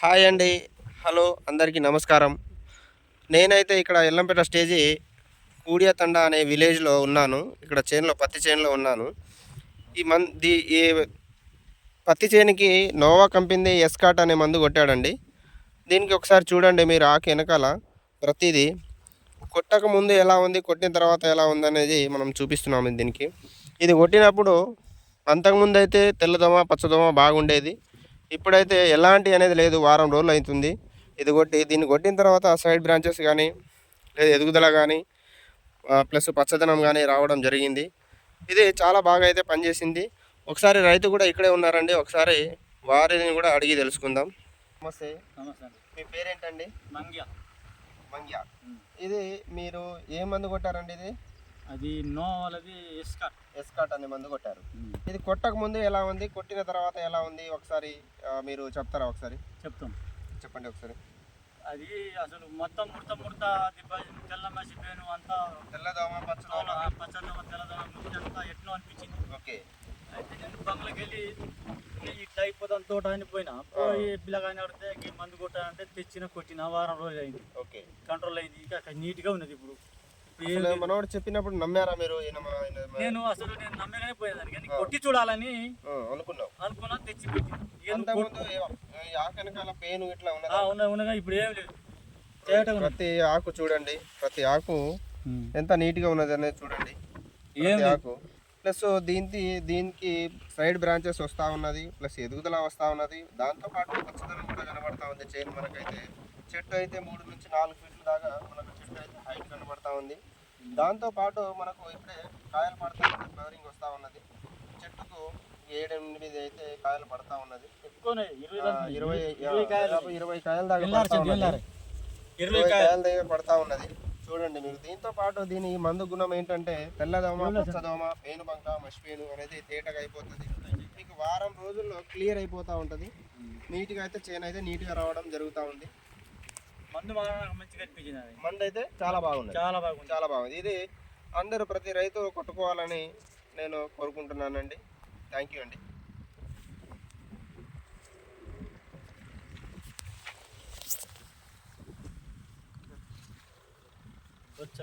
Hi అండి. Hello అందరికీ నమస్కారం. నేనైతే ఇక్కడ ఎల్లంపేట స్టేజీ కూడియతండ అనే విలేజ్లో ఉన్నాను. ఇక్కడ చేనులో పత్తి చేనులో ఉన్నాను. ఈ మన్ ది ఈ పత్తి చేనుకి నోవా కంపెనీ ఎస్కాట్ అనే మందు కొట్టాడండి. దీనికి ఒకసారి చూడండి మీరు ఆకు వెనకాల ప్రతిదీ. కొట్టక ముందు ఎలా ఉంది కొట్టిన తర్వాత ఎలా ఉంది అనేది మనం చూపిస్తున్నాము దీనికి. ఇది కొట్టినప్పుడు అంతకుముందు అయితే తెల్లదోమ పచ్చదోమ బాగుండేది. ఇప్పుడైతే ఎలాంటి అనేది లేదు వారం రోజులు అవుతుంది. ఇది కొట్టి దీన్ని కొట్టిన తర్వాత సైడ్ బ్రాంచెస్ కానీ లేదా ఎదుగుదల కానీ ప్లస్ పచ్చదనం కానీ రావడం జరిగింది. ఇది చాలా బాగా అయితే పనిచేసింది. ఒకసారి రైతు కూడా ఇక్కడే ఉన్నారండి. ఒకసారి వారిని కూడా అడిగి తెలుసుకుందాం. నమస్తే. నమస్తే మీ పేరేంటండి? మంగ్య. మంగ్య. ఇది మీరు ఏ మందు కొట్టారండి ఇది? అది నో వాళ్ళది ఇస్కా ఎస్కాట్ అనే మందు కొట్టారు. ఇది కొట్టక ముందు ఎలా ఉంది? కొట్టిన తర్వాత ఎలా ఉంది? ఒకసారి ఆ, మీరు చెప్తారా ఒకసారి? చెప్తాం. చెప్పండి ఒకసారి. అది అసలు మొత్తం ముడత ముడత అది బ- తెల్ల మసిపోయాను అంతా తెల్లదోమ పచ్చదోమ పచ్చదోమ తెల్లదోమ అంతా ఎట్లా అనిపించింది. ఓకే. అయితే నేను బంగ్లాకి వెళ్ళి ఇట్లా అయిపోతాను తోట అని పోయినా పోయి పిల్లగాని అడితే "ఈ మందు కొట్టాలంటే తెచ్చిన కొట్టిన వారం రోజులు అయింది ఓకే. కంట్రోల్ అయింది. ఇక నీట్గా ఉన్నది ఇప్పుడు. అసలు. మనోడు చెప్పినప్పుడు నమ్మారా మీరు? ఈయన మా- ఈయన మా- నేను అసలు నేను నమ్మగానే పోయేదాన్ని. కానీ కొట్టి చూడాలని ఆ, అనుకున్నావు. అనుకున్నా తెచ్చి పెట్టి అంతకుముందు ఏ- ఈ ఆకు వెనకాల పెయిన్ ఇట్లా ఉన్నదా? ఉన్నది ఉన్నగా ఇప్పుడు ఏం లేదు. ఉన్నది. ప్రతి ఆకు చూడండి ప్రతి ఆకు ఎంత నీట్గా ఉన్నది అనేది చూడండి. ఏం ప్రతి లేదు. ఆకు. ప్లస్ దీనికి దీనికి సైడ్ బ్రాంచెస్ వస్తూ ఉన్నది ప్లస్ ఎదుగుదల వస్తూ ఉన్నది. దాంతో పాటు పచ్చదనం కూడా కనబడతా ఉంది చైన్ మనకైతే. చెట్టు అయితే మూడు నుంచి నాలుగు ఫీట్ల దాకా మనకు అయితే హైట్ కనబడతా ఉంది. దాంతో పాటు మనకు ఇప్పుడే కాయలు పడతా ఉన్నది ఫ్లవరింగ్ వస్తూ ఉన్నది. చెట్టుకు ఏడు ఎనిమిది అయితే కాయలు పడతా ఉన్నది. ఇరవై కాయలు. దాకా. ఇరవై కాయలు. దగ్గర పడతా ఉన్నది. చూడండి మీరు దీంతో పాటు దీని మందు గుణం ఏంటంటే తెల్లదోమ పచ్చదోమ పేను బంక మసిపేను అనేది తేటగా అయిపోతుంది. మీకు వారం రోజుల్లో క్లియర్ అయిపోతూ ఉంటుంది. నీట్గా అయితే చేను అయితే నీట్గా రావడం జరుగుతూ ఉంది. మందు బాగా మంచిగా అనిపించింది అది మందు అయితే చాలా బాగుంది. చాలా బాగుంది. చాలా బాగుంది. ఇది అందరూ ప్రతి రైతు కొట్టుకోవాలని నేను కోరుకుంటున్నానండి. థ్యాంక్ యూ అండి. వచ్చి